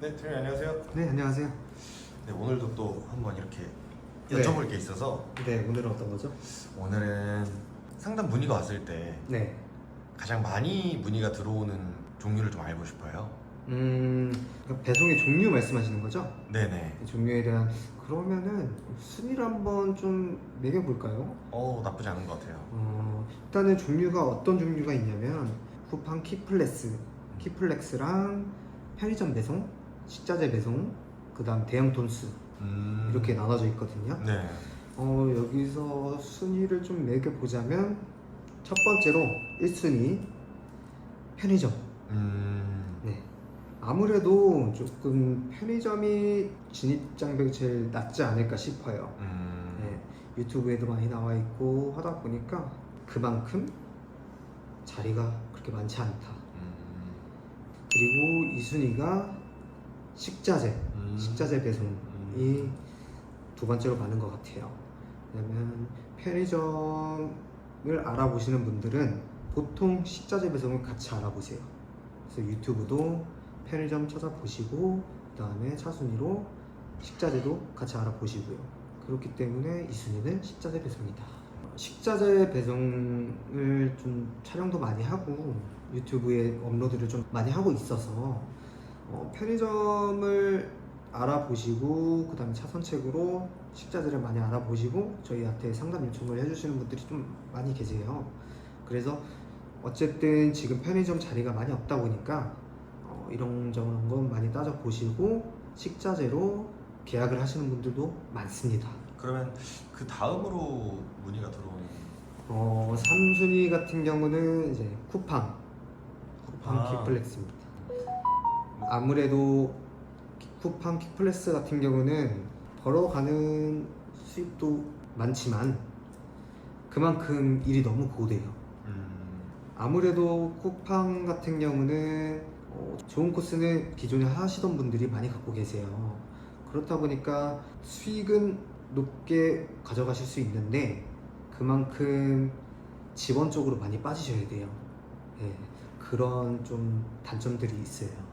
네, 대표님 안녕하세요. 네, 안녕하세요. 네, 오늘도 또 한번 이렇게 네. 여쭤볼 게 있어서 네, 오늘은 어떤 거죠? 오늘은 상담 문의가 왔을 때 네. 가장 많이 문의가 들어오는 종류를 좀 알고 싶어요. 음, 그러니까 배송의 종류 말씀하시는 거죠? 네네. 종류에 대한 그러면은 순위를 한번 좀 매겨볼까요? 어, 나쁘지 않은 것 같아요. 어, 일단은 종류가 어떤 종류가 있냐면 쿠팡 키플렉스, 키플렉스랑 편의점 배송, 식자재 배송, 그 다음 대형 톤수 음... 이렇게 나눠져 있거든요. 네. 어, 여기서 순위를 좀 매겨보자면 첫 번째로 1순위 편의점. 음... 네. 아무래도 조금 편의점이 진입 장벽이 제일 낮지 않을까 싶어요. 음... 네. 유튜브에도 많이 나와 있고 하다 보니까 그만큼 자리가 그렇게 많지 않다. 음... 그리고 이 순위가 식자재, 음... 식자재 배송이 음... 두 번째로 가는 것 같아요. 왜냐면 편의점을 알아보시는 분들은 보통 식자재 배송을 같이 알아보세요. 그래서 유튜브도 편의점 찾아보시고 그 다음에 차순위로 식자재도 같이 알아보시고요. 그렇기 때문에 이 순위는 식자재 배송이다. 식자재 배송을 좀 촬영도 많이 하고 유튜브에 업로드를 좀 많이 하고 있어서 어, 편의점을 알아보시고 그 다음에 차선책으로 식자재를 많이 알아보시고 저희한테 상담 요청을 해주시는 분들이 좀 많이 계세요. 그래서 어쨌든 지금 편의점 자리가 많이 없다 보니까 어, 이런저런 건 많이 따져 보시고 식자재로 계약을 하시는 분들도 많습니다. 그러면 그 다음으로 문의가 들어오는 어, 3순위 같은 경우는 이제 쿠팡, 쿠팡 아. 킥플렉스입니다. 아무래도 쿠팡 킥플렉스 같은 경우는 벌어가는 수입도 많지만 그만큼 일이 너무 고돼요. 음... 아무래도 쿠팡 같은 경우는 어, 좋은 코스는 기존에 하시던 분들이 많이 갖고 계세요. 그렇다 보니까 수익은 높게 가져가실 수 있는데 그만큼 지원적으로 많이 빠지셔야 돼요. 예, 그런 좀 단점들이 있어요.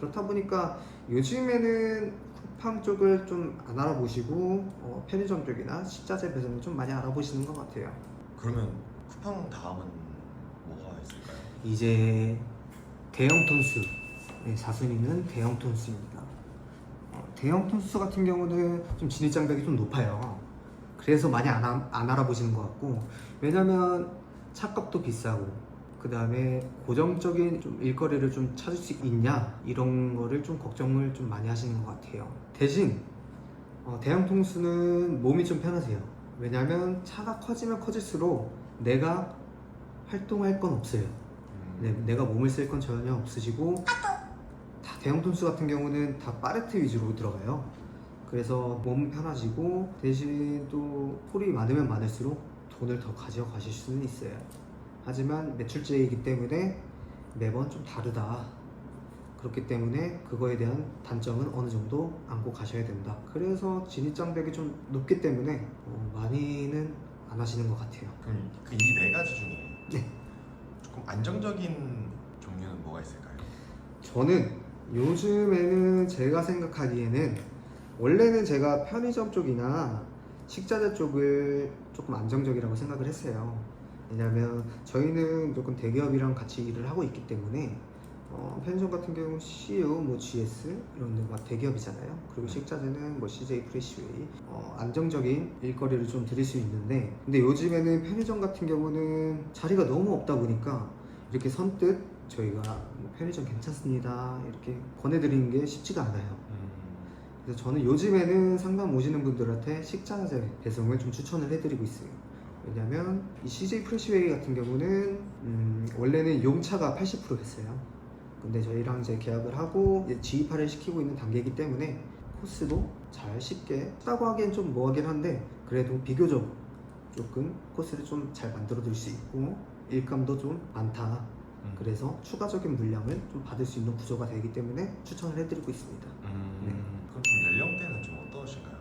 그렇다 보니까 요즘에는 쿠팡 쪽을 좀 안 알아보시고 어, 편의점 쪽이나 식자재 배송을 좀 많이 알아보시는 것 같아요. 그러면 쿠팡 다음은 뭐가 있을까요? 이제 대형 톤수 네, 4순위는 대형 톤수입니다 어, 대형 톤수 같은 경우는 좀 진입장벽이 좀 높아요 그래서 많이 안, 아- 안 알아보시는 것 같고 왜냐면 차값도 비싸고 그 다음에 고정적인 좀 일거리를 좀 찾을 수 있냐? 이런 거를 좀 걱정을 좀 많이 하시는 것 같아요. 대신 어, 대형 통수는 몸이 좀 편하세요. 왜냐면 차가 커지면 커질수록 내가 활동할 건 없어요. 음... 네, 내가 몸을 쓸 건 전혀 없으시고 다 대형 톤수 같은 경우는 다 파레트 위주로 들어가요. 그래서 몸 편하시고 대신 또 폴이 많으면 많을수록 돈을 더 가져가실 수는 있어요. 하지만 매출제이기 때문에 매번 좀 다르다. 그렇기 때문에 그거에 대한 단점은 어느 정도 안고 가셔야 된다. 그래서 진입장벽이 좀 높기 때문에 어, 많이는 안 하시는 것 같아요. 그럼 그 이 네 가지 중에 네. 조금 안정적인 종류는 뭐가 있을까요? 저는 요즘에는 제가 생각하기에는 원래는 제가 편의점 쪽이나 식자재 쪽을 조금 안정적이라고 생각을 했어요. 왜냐면 저희는 무조건 대기업이랑 같이 일을 하고 있기 때문에 어, 편의점 같은 경우 CU, 뭐 GS 이런 데가 대기업이잖아요. 그리고 식자재는 뭐 CJ 프레시웨이 어, 안정적인 일거리를 좀 드릴 수 있는데 근데 요즘에는 편의점 같은 경우는 자리가 너무 없다 보니까 이렇게 선뜻 저희가 뭐 편의점 괜찮습니다 이렇게 권해드리는 게 쉽지가 않아요. 음... 그래서 저는 요즘에는 상담 오시는 분들한테 식자재 배송을 좀 추천을 해드리고 있어요. 왜냐면 이 CJ 프레시웨이 같은 경우는 음, 원래는 용차가 80% 했어요. 근데 저희랑 이제 계약을 하고 이제 G2파를 시키고 있는 단계이기 때문에 코스도 잘 쉽게 쉽다고 하기엔 좀 뭐하긴 한데 그래도 비교적 조금 코스를 좀 잘 만들어 드릴 수 있고 일감도 좀 많다. 음. 그래서 추가적인 물량을 좀 받을 수 있는 구조가 되기 때문에 추천을 해드리고 있습니다. 음... 네. 그럼 좀 연령대는 좀 어떠신가요?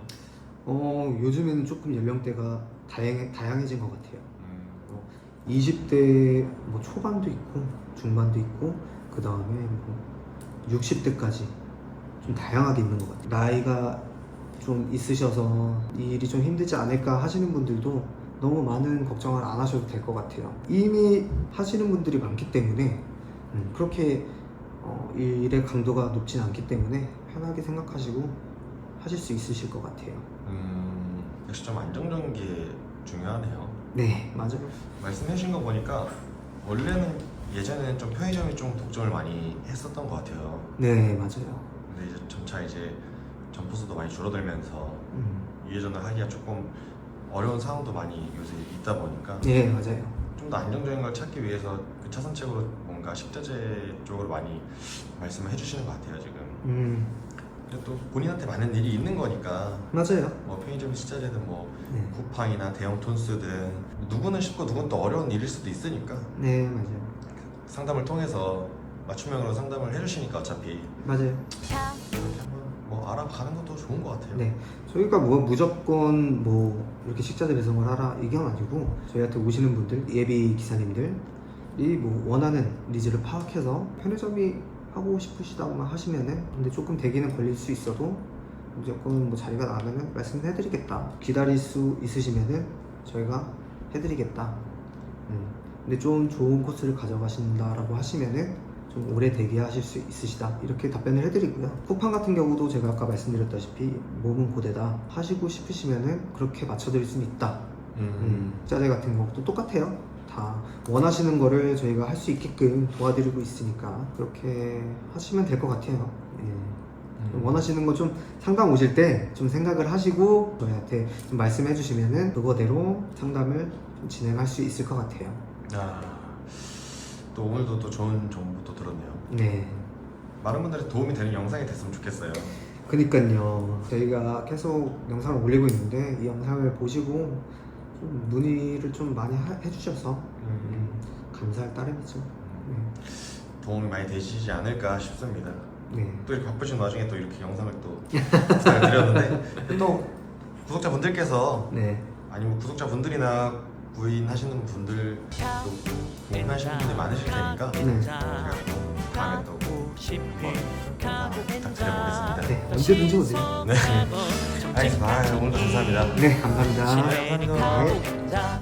어, 요즘에는 조금 연령대가 다양, 다양해진 것 같아요. 음... 20대 뭐 초반도 있고 중반도 있고 그 다음에 뭐 60대까지 좀좀 다양하게 있는 것 같아요. 나이가 좀 있으셔서 이 일이 좀 힘들지 않을까 하시는 분들도 너무 많은 걱정을 안 하셔도 될 것 같아요. 이미 하시는 분들이 많기 때문에 음, 그렇게 어, 이 일의 강도가 높진 않기 때문에 편하게 생각하시고 하실 수 있으실 것 같아요. 음, 역시 좀 안정적인 게 중요하네요. 네, 맞아요. 말씀해 주신 거 보니까 원래는 예전에는 좀 편의점이 좀 독점을 많이 했었던 것 같아요. 네, 맞아요. 근데 이제 점차 이제 점포수도 많이 줄어들면서 음, 유회전을 하기가 조금 어려운 상황도 많이 요새 있다 보니까 네, 맞아요. 좀 더 안정적인 걸 찾기 위해서 그 차선책으로 뭔가 식자재 쪽으로 많이 말씀을 해주시는 것 같아요 지금. 음, 근데 또 본인한테 많은 일이 있는 거니까 맞아요. 뭐 편의점 식자재든 뭐 네, 쿠팡이나 대형 톤스든 누구는 쉽고 누구는 또 어려운 일일 수도 있으니까 네, 맞아요. 상담을 통해서 맞춤형으로 상담을 해주시니까 어차피 맞아요. 이렇게 한번 뭐 알아가는 것도 좋은 것 같아요. 네, 저희가 뭐 무조건 뭐 이렇게 식자재 배송을 하라 이건 아니고 저희한테 오시는 분들 예비 기사님들이 뭐 원하는 니즈를 파악해서 편의점이 하고 싶으시다고만 하시면은 근데 조금 대기는 걸릴 수 있어도 무조건 뭐 자리가 나면은 말씀해드리겠다. 기다릴 수 있으시면은 저희가 해드리겠다. 음. 근데 좀 좋은 코스를 가져가신다라고 하시면은 좀 오래 대기하실 수 있으시다. 이렇게 답변을 해드리고요. 쿠팡 같은 경우도 제가 아까 말씀드렸다시피 몸은 고되다 하시고 싶으시면은 그렇게 맞춰드릴 수는 있다. 음, 짜제 같은 것도 똑같아요 다 원하시는 거를 저희가 할 수 있게끔 도와드리고 있으니까 그렇게 하시면 될 것 같아요 예. 음. 원하시는 거 좀 상담 오실 때 좀 생각을 하시고 저희한테 좀 말씀해 주시면은 그거대로 상담을 좀 진행할 수 있을 것 같아요 아, 또 오늘도 또 좋은 정보 또 들었네요. 네 많은 분들이 도움이 되는 영상이 됐으면 좋겠어요. 그니까요. 저희가 계속 영상을 올리고 있는데 이 영상을 보시고 좀 문의를 좀 많이 하- 해주셔서 음, 감사할 따름이죠. 도움이 많이 되시지 않을까 싶습니다. 네. 네. 또 이렇게 바쁘신 와중에 또 이렇게 영상을 또잘 드렸는데 또 구독자분들께서 네. 아니면 구독자분들이나 구인하시는 분들 또 궁금하시는 분들이 많으실 테니까 네. 제가 다음에 또 한번 부탁드려보겠습니다. 네. 언제든지 오세요. 네. 알겠습니다. 아, 오늘도 감사합니다. 네. 감사합니다. 감사합니다. 네. 자